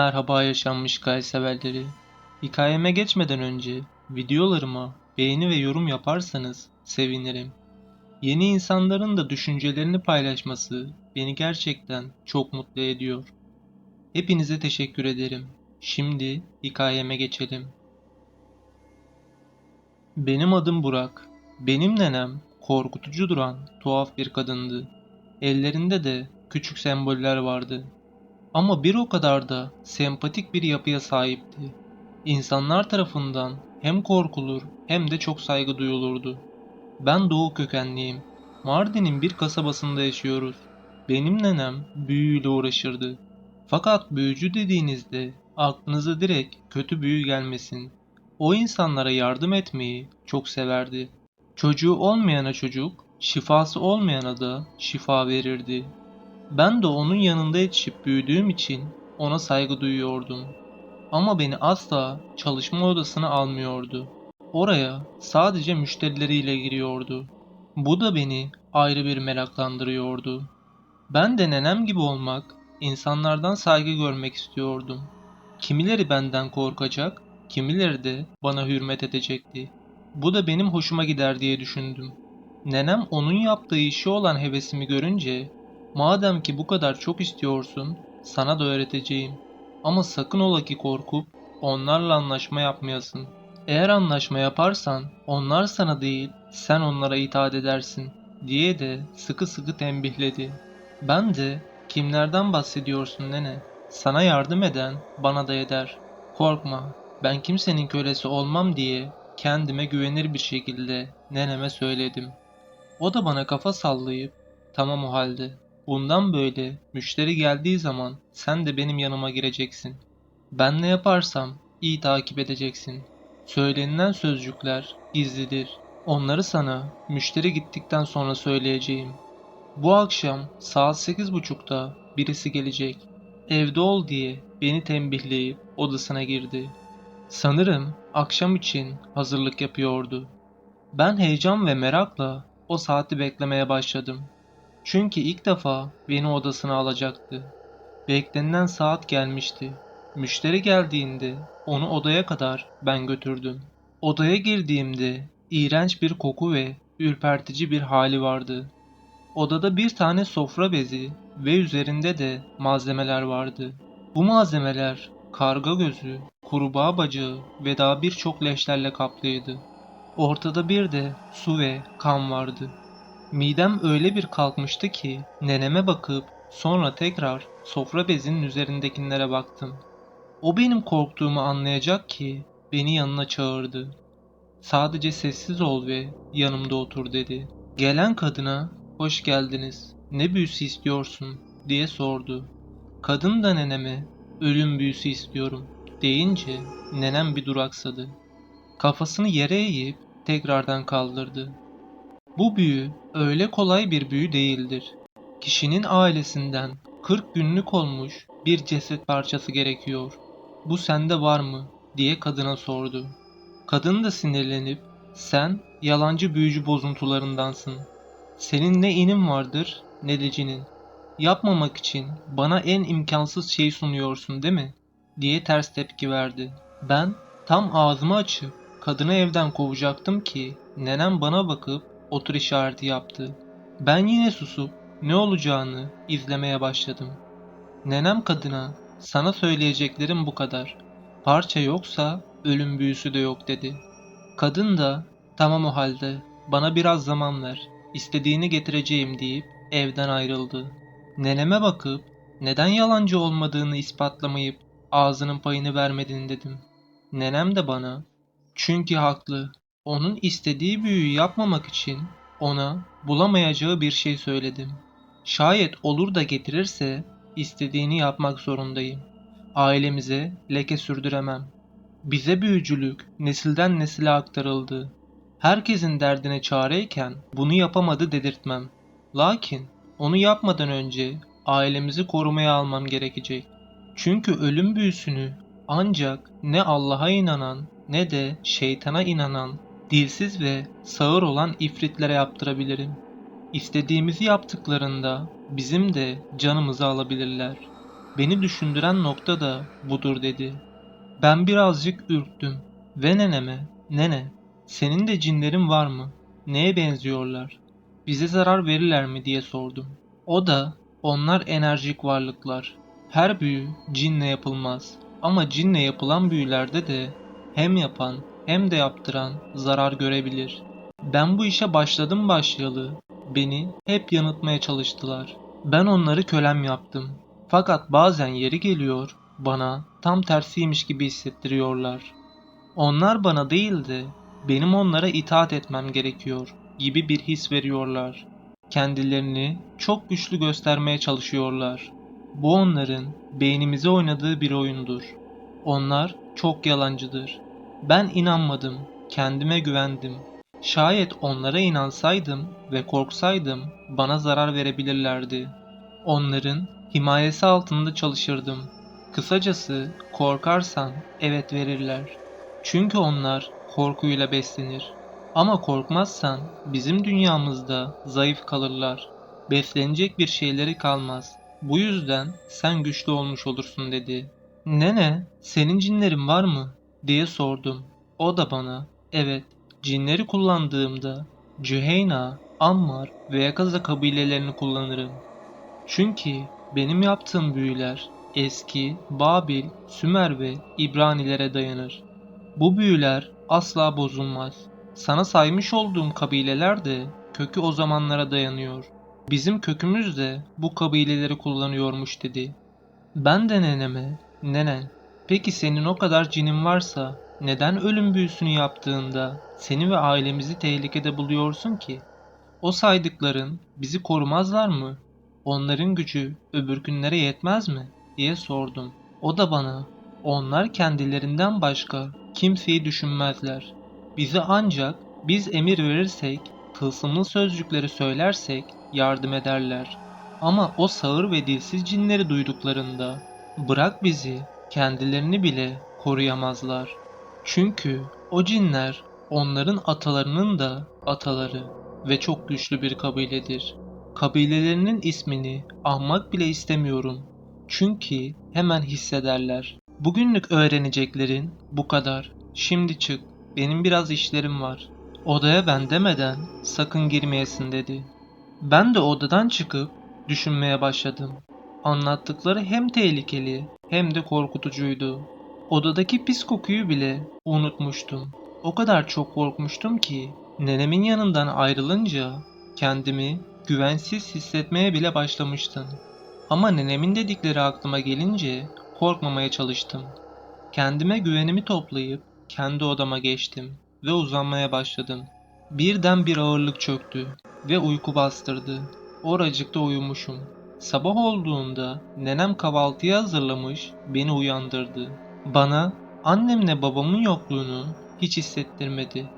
Merhaba yaşanmış hikaye severleri. Hikayeme geçmeden önce videolarıma beğeni ve yorum yaparsanız sevinirim. Yeni insanların da düşüncelerini paylaşması beni gerçekten çok mutlu ediyor. Hepinize teşekkür ederim. Şimdi hikayeme geçelim. Benim adım Burak. Benim nenem korkutucu duran tuhaf bir kadındı. Ellerinde de küçük semboller vardı. Ama bir o kadar da sempatik bir yapıya sahipti. İnsanlar tarafından hem korkulur hem de çok saygı duyulurdu. Ben Doğu kökenliyim. Mardin'in bir kasabasında yaşıyoruz. Benim nenem büyüyle uğraşırdı. Fakat büyücü dediğinizde aklınıza direkt kötü büyü gelmesin. O insanlara yardım etmeyi çok severdi. Çocuğu olmayana çocuk, şifası olmayana da şifa verirdi. Ben de onun yanında yetişip büyüdüğüm için ona saygı duyuyordum. Ama beni asla çalışma odasına almıyordu. Oraya sadece müşterileriyle giriyordu. Bu da beni ayrı bir meraklandırıyordu. Ben de nenem gibi olmak, insanlardan saygı görmek istiyordum. Kimileri benden korkacak, kimileri de bana hürmet edecekti. Bu da benim hoşuma gider diye düşündüm. Nenem onun yaptığı işi olan hevesimi görünce Madem ki bu kadar çok istiyorsun, sana da öğreteceğim. Ama sakın ola ki korkup onlarla anlaşma yapmayasın. Eğer anlaşma yaparsan onlar sana değil, sen onlara itaat edersin diye de sıkı sıkı tembihledi. Ben de kimlerden bahsediyorsun nene? Sana yardım eden bana da eder. Korkma, ben kimsenin kölesi olmam diye kendime güvenir bir şekilde neneme söyledim. O da bana kafa sallayıp tamam o halde Bundan böyle müşteri geldiği zaman sen de benim yanıma gireceksin. Ben ne yaparsam iyi takip edeceksin. Söylenilen sözcükler gizlidir. Onları sana müşteri gittikten sonra söyleyeceğim. Bu akşam saat 8.30'da birisi gelecek. Evde ol diye beni tembihleyip odasına girdi. Sanırım akşam için hazırlık yapıyordu. Ben heyecan ve merakla o saati beklemeye başladım. Çünkü ilk defa beni odasına alacaktı. Beklenilen saat gelmişti. Müşteri geldiğinde onu odaya kadar ben götürdüm. Odaya girdiğimde iğrenç bir koku ve ürpertici bir hali vardı. Odada bir tane sofra bezi ve üzerinde de malzemeler vardı. Bu malzemeler karga gözü, kurbağa bacağı ve daha birçok leşlerle kaplıydı. Ortada bir de su ve kan vardı. Midem öyle bir kalkmıştı ki neneme bakıp sonra tekrar sofra bezinin üzerindekilere baktım. O benim korktuğumu anlayacak ki beni yanına çağırdı. Sadece sessiz ol ve yanımda otur dedi. Gelen kadına hoş geldiniz ne büyüsü istiyorsun diye sordu. Kadın da neneme ölüm büyüsü istiyorum deyince nenem bir duraksadı. Kafasını yere eğip tekrardan kaldırdı. Bu büyü öyle kolay bir büyü değildir. Kişinin ailesinden 40 günlük olmuş bir ceset parçası gerekiyor. Bu sende var mı? diye kadına sordu. Kadın da sinirlenip sen yalancı büyücü bozuntularındansın. Senin ne inin vardır ne de cinin. Yapmamak için bana en imkansız şeyi sunuyorsun değil mi? diye ters tepki verdi. Ben tam ağzımı açıp kadını evden kovacaktım ki nenem bana bakıp otur işareti yaptı. Ben yine susup ne olacağını izlemeye başladım. Nenem kadına sana söyleyeceklerim bu kadar. Parça yoksa ölüm büyüsü de yok dedi. Kadın da tamam o halde bana biraz zaman ver. İstediğini getireceğim deyip evden ayrıldı. Neneme bakıp neden yalancı olmadığını ispatlamayıp ağzının payını vermedin dedim. Nenem de bana çünkü haklı onun istediği büyüyü yapmamak için ona bulamayacağı bir şey söyledim. Şayet olur da getirirse istediğini yapmak zorundayım. Ailemize leke sürdüremem. Bize büyücülük nesilden nesile aktarıldı. Herkesin derdine çareyken bunu yapamadı dedirtmem. Lakin onu yapmadan önce ailemizi korumaya almam gerekecek. Çünkü ölüm büyüsünü ancak ne Allah'a inanan ne de şeytana inanan dilsiz ve sağır olan ifritlere yaptırabilirim. İstediğimizi yaptıklarında bizim de canımızı alabilirler. beni düşündüren nokta da budur dedi. Ben birazcık ürktüm ve neneme, nene, senin de cinlerin var mı? Neye benziyorlar? Bize zarar verirler mi diye sordum. O da, onlar enerjik varlıklar. Her büyü cinle yapılmaz. Ama cinle yapılan büyülerde de hem yapan hem de yaptıran zarar görebilir. Ben bu işe başladım başlayalı. Beni hep yanıltmaya çalıştılar. Ben onları kölem yaptım. Fakat bazen yeri geliyor bana tam tersiymiş gibi hissettiriyorlar. Onlar bana değil de benim onlara itaat etmem gerekiyor gibi bir his veriyorlar. Kendilerini çok güçlü göstermeye çalışıyorlar. Bu onların beynimize oynadığı bir oyundur. Onlar çok yalancıdır. Ben inanmadım, kendime güvendim. Şayet onlara inansaydım ve korksaydım bana zarar verebilirlerdi. Onların himayesi altında çalışırdım. Kısacası korkarsan evet verirler. Çünkü onlar korkuyla beslenir. Ama korkmazsan bizim dünyamızda zayıf kalırlar. Beslenecek bir şeyleri kalmaz. Bu yüzden sen güçlü olmuş olursun dedi. Nene, senin cinlerin var mı? Diye sordum. O da bana, evet, cinleri kullandığımda Cüheyna, Ammar ve Yakaza kabilelerini kullanırım. Çünkü benim yaptığım büyüler eski Babil, Sümer ve İbranilere dayanır. Bu büyüler asla bozulmaz. Sana saymış olduğum kabileler de kökü o zamanlara dayanıyor. Bizim kökümüz de bu kabileleri kullanıyormuş dedi. Ben de neneme, nene, peki senin o kadar cinin varsa neden ölüm büyüsünü yaptığında seni ve ailemizi tehlikede buluyorsun ki? O saydıkların bizi korumazlar mı? Onların gücü öbürkünlere yetmez mi? diye sordum. O da bana, onlar kendilerinden başka kimseyi düşünmezler. Bizi ancak biz emir verirsek, tılsımlı sözcükleri söylersek yardım ederler. Ama o sağır ve dilsiz cinleri duyduklarında bırak bizi kendilerini bile koruyamazlar. Çünkü o cinler onların atalarının da ataları ve çok güçlü bir kabiledir. Kabilelerinin ismini ahmak bile istemiyorum. Çünkü hemen hissederler. Bugünlük öğreneceklerin bu kadar. Şimdi çık. Benim biraz işlerim var. Odaya ben demeden sakın girmeyesin dedi. Ben de odadan çıkıp düşünmeye başladım. Anlattıkları hem tehlikeli hem de korkutucuydu. Odadaki pis kokuyu bile unutmuştum. O kadar çok korkmuştum ki nenemin yanından ayrılınca kendimi güvensiz hissetmeye bile başlamıştım. Ama nenemin dedikleri aklıma gelince korkmamaya çalıştım. Kendime güvenimi toplayıp kendi odama geçtim ve uzanmaya başladım. Birden bir ağırlık çöktü ve uyku bastırdı. Oracıkta uyumuşum. Sabah olduğunda nenem kahvaltıyı hazırlamış beni uyandırdı. Bana annemle babamın yokluğunu hiç hissettirmedi.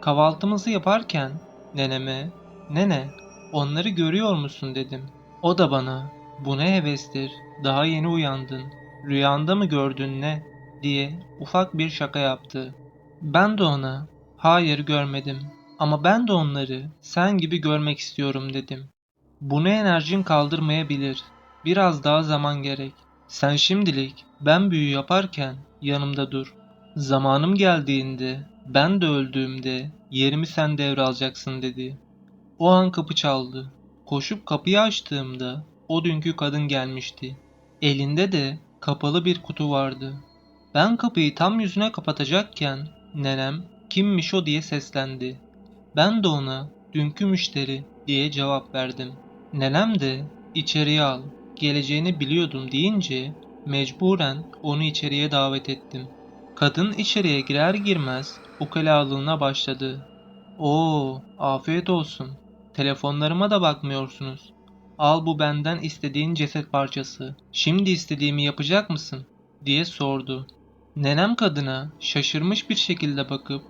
Kahvaltımızı yaparken neneme "Nene, onları görüyor musun?" dedim. O da bana "Bu ne hevestir? Daha yeni uyandın. Rüyanda mı gördün ne?" diye ufak bir şaka yaptı. Ben de ona "Hayır görmedim ama ben de onları sen gibi görmek istiyorum." dedim. Bunu enerjin kaldırmayabilir. Biraz daha zaman gerek. Sen şimdilik ben büyü yaparken yanımda dur. Zamanım geldiğinde, ben de öldüğümde yerimi sen devralacaksın dedi. O an kapı çaldı. Koşup kapıyı açtığımda o dünkü kadın gelmişti. Elinde de kapalı bir kutu vardı. Ben kapıyı tam yüzüne kapatacakken nenem kimmiş o diye seslendi. Ben de ona dünkü müşteri diye cevap verdim. Nenem de içeriye al geleceğini biliyordum deyince mecburen onu içeriye davet ettim. Kadın içeriye girer girmez ukalalığına başladı. Oo, afiyet olsun. Telefonlarıma da bakmıyorsunuz. Al bu benden istediğin ceset parçası. Şimdi istediğimi yapacak mısın? diye sordu. Nenem kadına şaşırmış bir şekilde bakıp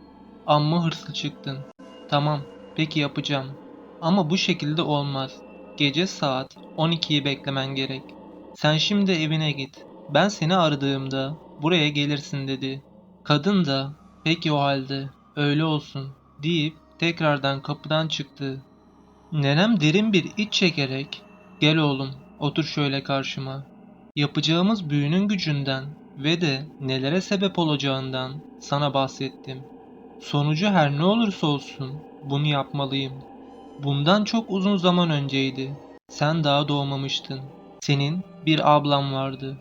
amma hırslı çıktın. Tamam, peki yapacağım. Ama bu şekilde olmaz. Gece saat 12'yi beklemen gerek. Sen şimdi evine git. Ben seni aradığımda buraya gelirsin dedi. Kadın da peki o halde öyle olsun deyip tekrardan kapıdan çıktı. Nenem derin bir iç çekerek gel oğlum otur şöyle karşıma. Yapacağımız büyünün gücünden ve de nelere sebep olacağından sana bahsettim. Sonucu her ne olursa olsun bunu yapmalıyım. Bundan çok uzun zaman önceydi. Sen daha doğmamıştın. Senin bir ablan vardı.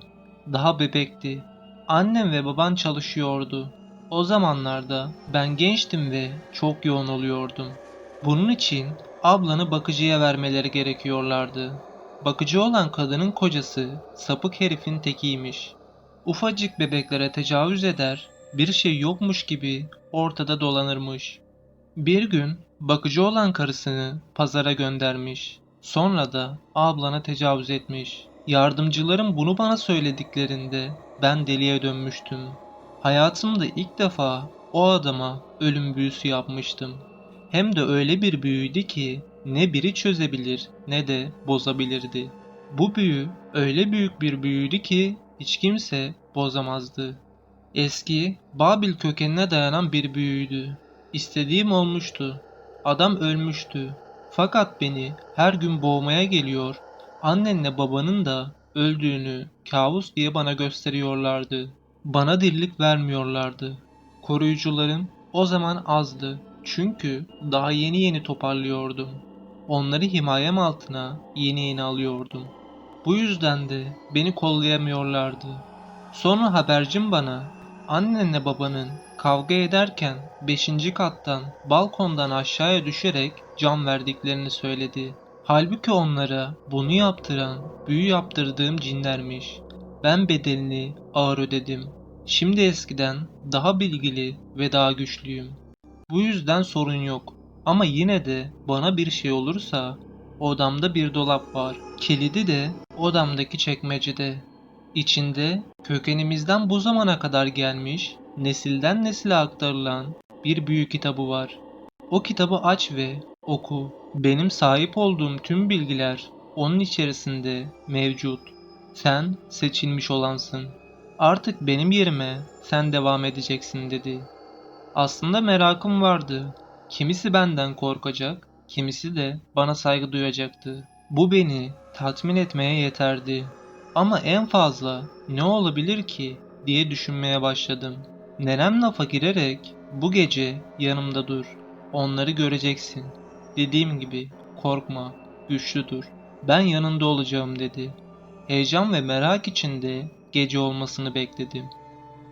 Daha bebekti. Annem ve baban çalışıyordu. O zamanlarda ben gençtim ve çok yoğun oluyordum. Bunun için ablanı bakıcıya vermeleri gerekiyorlardı. Bakıcı olan kadının kocası sapık herifin tekiymiş. Ufacık bebeklere tecavüz eder, bir şey yokmuş gibi ortada dolanırmış. Bir gün bakıcı olan karısını pazara göndermiş. Sonra da ablana tecavüz etmiş. Yardımcılarım bunu bana söylediklerinde ben deliye dönmüştüm. Hayatımda ilk defa o adama ölüm büyüsü yapmıştım. Hem de öyle bir büyüydü ki ne biri çözebilir ne de bozabilirdi. Bu büyü öyle büyük bir büyüydü ki hiç kimse bozamazdı. Eski Babil kökenine dayanan bir büyüydü. İstediğim olmuştu. Adam ölmüştü. Fakat beni her gün boğmaya geliyor. Annenle babanın da öldüğünü kabus diye bana gösteriyorlardı. Bana dirlik vermiyorlardı. Koruyucularım o zaman azdı. Çünkü daha yeni yeni toparlıyordum. Onları himayem altına yeni yeni alıyordum. Bu yüzden de beni kollayamıyorlardı. Sonra habercim bana annenle babanın kavga ederken 5. kattan balkondan aşağıya düşerek can verdiklerini söyledi. Halbuki onlara bunu yaptıran, büyü yaptırdığım cinlermiş. Ben bedelini ağır ödedim. Şimdi eskiden daha bilgili ve daha güçlüyüm. Bu yüzden sorun yok. Ama yine de bana bir şey olursa odamda bir dolap var. Kilidi de odamdaki çekmecede. İçinde kökenimizden bu zamana kadar gelmiş, nesilden nesile aktarılan bir büyü kitabı var. O kitabı aç ve oku. Benim sahip olduğum tüm bilgiler onun içerisinde mevcut. Sen seçilmiş olansın. Artık benim yerime sen devam edeceksin dedi. Aslında merakım vardı. Kimisi benden korkacak, kimisi de bana saygı duyacaktı. Bu beni tatmin etmeye yeterdi. Ama en fazla ne olabilir ki diye düşünmeye başladım. Nenem lafa girerek bu gece yanımda dur. Onları göreceksin. Dediğim gibi korkma, güçlü dur. Ben yanında olacağım dedi. Heyecan ve merak içinde gece olmasını bekledim.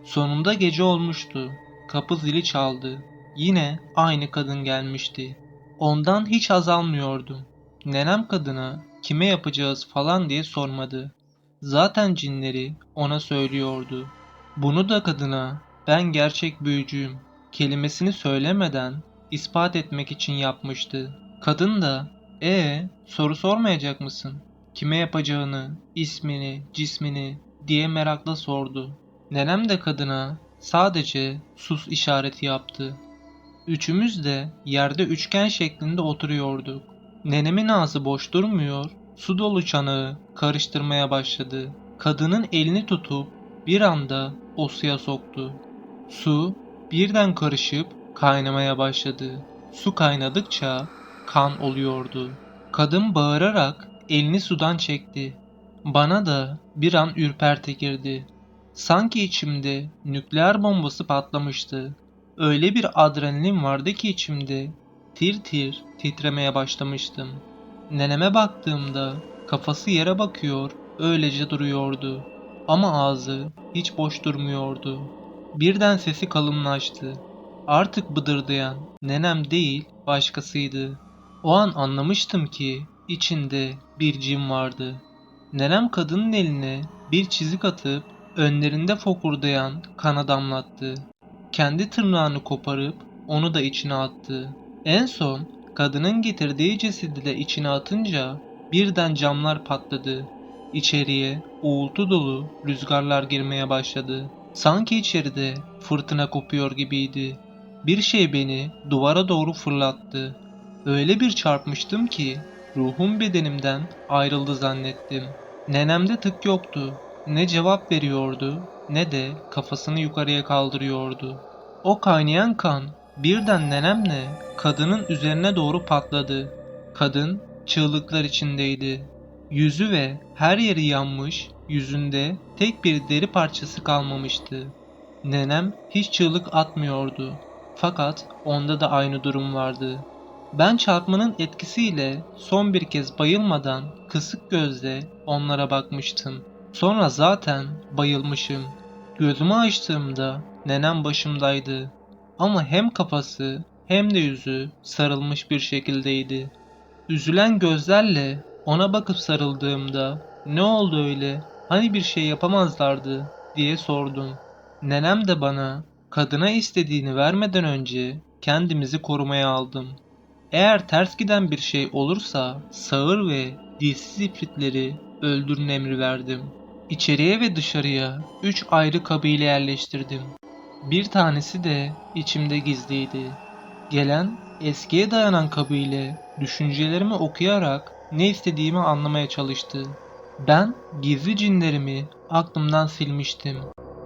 Sonunda gece olmuştu. Kapı zili çaldı. Yine aynı kadın gelmişti. Ondan hiç azalmıyordum. Nenem kadına kime yapacağız falan diye sormadı. Zaten cinleri ona söylüyordu. Bunu da kadına ben gerçek büyücüyüm kelimesini söylemeden ispat etmek için yapmıştı. Kadın da ee soru sormayacak mısın? Kime yapacağını, ismini, cismini diye merakla sordu. Nenem de kadına sadece sus işareti yaptı. Üçümüz de yerde üçgen şeklinde oturuyorduk. Nenemin ağzı boş durmuyor, su dolu çanağı karıştırmaya başladı. Kadının elini tutup bir anda o suya soktu. Su birden karışıp kaynamaya başladı. Su kaynadıkça kan oluyordu. Kadın bağırarak elini sudan çekti. Bana da bir an ürperti girdi. Sanki içimde nükleer bombası patlamıştı. Öyle bir adrenalin vardı ki içimde. Tir tir titremeye başlamıştım. Neneme baktığımda kafası yere bakıyor, öylece duruyordu. Ama ağzı hiç boş durmuyordu. Birden sesi kalınlaştı. Artık bıdırdayan nenem değil başkasıydı. O an anlamıştım ki içinde bir cin vardı. Nenem kadının eline bir çizik atıp önlerinde fokurdayan kana damlattı. Kendi tırnağını koparıp onu da içine attı. En son kadının getirdiği cesedi de içine atınca birden camlar patladı. İçeriye uğultu dolu rüzgarlar girmeye başladı. Sanki içeride fırtına kopuyor gibiydi. Bir şey beni duvara doğru fırlattı. Öyle bir çarpmıştım ki ruhum bedenimden ayrıldı zannettim. Nenemde tık yoktu. Ne cevap veriyordu ne de kafasını yukarıya kaldırıyordu. O kaynayan kan birden nenemle kadının üzerine doğru patladı. Kadın çığlıklar içindeydi. Yüzü ve her yeri yanmış, yüzünde tek bir deri parçası kalmamıştı. Nenem hiç çığlık atmıyordu. Fakat onda da aynı durum vardı. Ben çarpmanın etkisiyle son bir kez bayılmadan kısık gözle onlara bakmıştım. Sonra zaten bayılmışım. Gözümü açtığımda nenem başımdaydı. Ama hem kafası hem de yüzü sarılmış bir şekildeydi. Üzülen gözlerle ona bakıp sarıldığımda ne oldu öyle hani bir şey yapamazlardı diye sordum. Nenem de bana kadına istediğini vermeden önce kendimizi korumaya aldım. Eğer ters giden bir şey olursa sağır ve dilsiz ifritleri öldürün emri verdim. İçeriye ve dışarıya üç ayrı kabile yerleştirdim. Bir tanesi de içimde gizliydi. Gelen eskiye dayanan kabile düşüncelerimi okuyarak ne istediğimi anlamaya çalıştı. Ben gizli cinlerimi aklımdan silmiştim.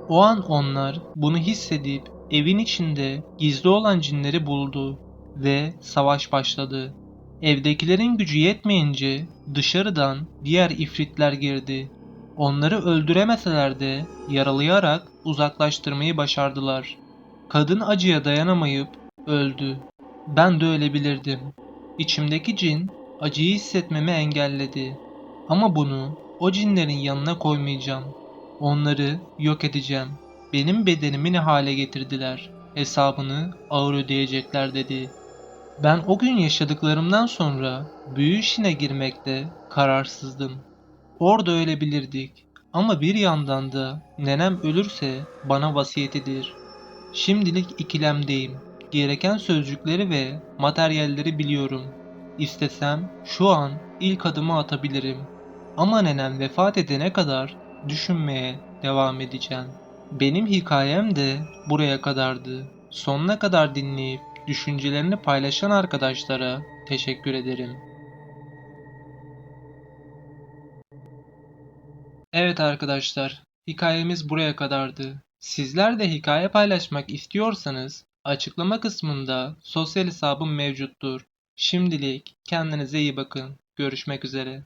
O an onlar bunu hissedip evin içinde gizli olan cinleri buldu ve savaş başladı. Evdekilerin gücü yetmeyince dışarıdan diğer ifritler girdi. Onları öldüremeseler de yaralayarak uzaklaştırmayı başardılar. Kadın acıya dayanamayıp öldü. Ben de ölebilirdim. İçimdeki cin acıyı hissetmemi engelledi. Ama bunu o cinlerin yanına koymayacağım. Onları yok edeceğim. Benim bedenimi ne hale getirdiler. Hesabını ağır ödeyecekler dedi. Ben o gün yaşadıklarımdan sonra büyü işine girmekte kararsızdım. Orada ölebilirdik. Ama bir yandan da nenem ölürse bana vasiyetidir. Şimdilik ikilemdeyim. Gereken sözcükleri ve materyalleri biliyorum. İstesem şu an ilk adımı atabilirim. Ama nenem vefat edene kadar düşünmeye devam edeceğim. Benim hikayem de buraya kadardı. Sonuna kadar dinleyip düşüncelerini paylaşan arkadaşlara teşekkür ederim. Evet arkadaşlar, hikayemiz buraya kadardı. Sizler de hikaye paylaşmak istiyorsanız açıklama kısmında sosyal hesabım mevcuttur. Şimdilik kendinize iyi bakın. Görüşmek üzere.